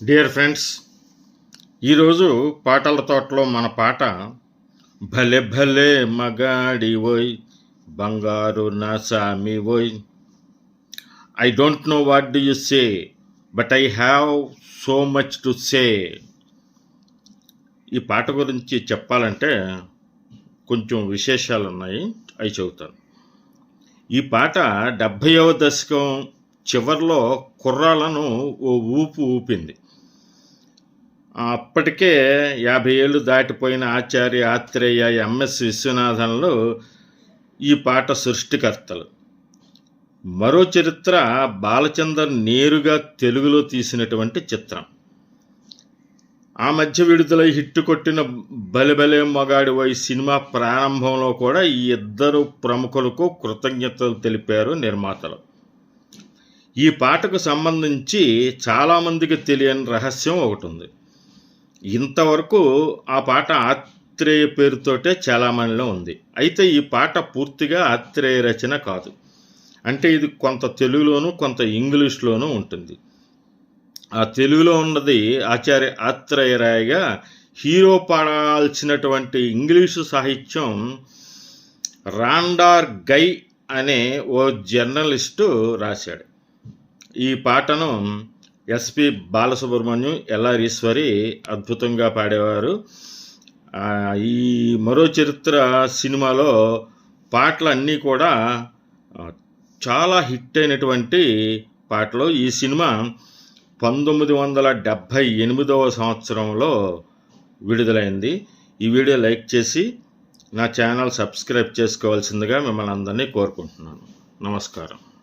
Dear friends ఈరోజు పాటల తోటలో మన పాట భలే భలే మగాడి ఓయ్ బంగారు నా సామి ఓయ్. I don't know what do you say but I have so much to say ఈ పాట గురించి చెప్పాలంటే కొంచెం విశేషాలు ఉన్నాయి అవి చెబుతాను. ఈ పాట డెబ్భైవ దశకం చివరిలో కుర్రాలను ఓ ఊపు ఊపింది. అప్పటికే యాభై ఏళ్ళు దాటిపోయిన ఆచార్య ఆత్రేయ ఎంఎస్ విశ్వనాథన్లు ఈ పాట సృష్టికర్తలు. మరో చరిత్ర బాలచందర్ నేరుగా తెలుగులో తీసినటువంటి చిత్రం. ఆ మధ్య విడుదలై హిట్ కొట్టిన బలిబలే మొగాడి వై సినిమా ప్రారంభంలో కూడా ఈ ఇద్దరు ప్రముఖులకు కృతజ్ఞతలు తెలిపారు నిర్మాతలు. ఈ పాటకు సంబంధించి చాలామందికి తెలియని రహస్యం ఒకటి ఉంది. ఇంతవరకు ఆ పాట ఆత్రేయ పేరుతోటే చాలామందిలో ఉంది. అయితే ఈ పాట పూర్తిగా ఆత్రేయ రచన కాదు. అంటే ఇది కొంత తెలుగులోను కొంత ఇంగ్లీష్లోనూ ఉంటుంది. ఆ తెలుగులో ఉన్నది ఆచార్య ఆత్రేయ రాయగా హీరో పాడాల్సినటువంటి ఇంగ్లీషు సాహిత్యం రాండార్ గై అనే ఓ జర్నలిస్టు రాశాడు. ఈ పాటను ఎస్పి బాలసుబ్రహ్మణ్యం ఎల్ఆరీశ్వరి అద్భుతంగా పాడేవారు. ఈ మరో చరిత్ర సినిమాలో పాటలు అన్నీ కూడా చాలా హిట్ అయినటువంటి పాటలు. ఈ సినిమా పంతొమ్మిది వందల డెబ్భై ఎనిమిదవ సంవత్సరంలో విడుదలైంది. ఈ వీడియో లైక్ చేసి నా ఛానల్ సబ్స్క్రైబ్ చేసుకోవాల్సిందిగా మిమ్మల్ని అందరినీ కోరుకుంటున్నాను. నమస్కారం.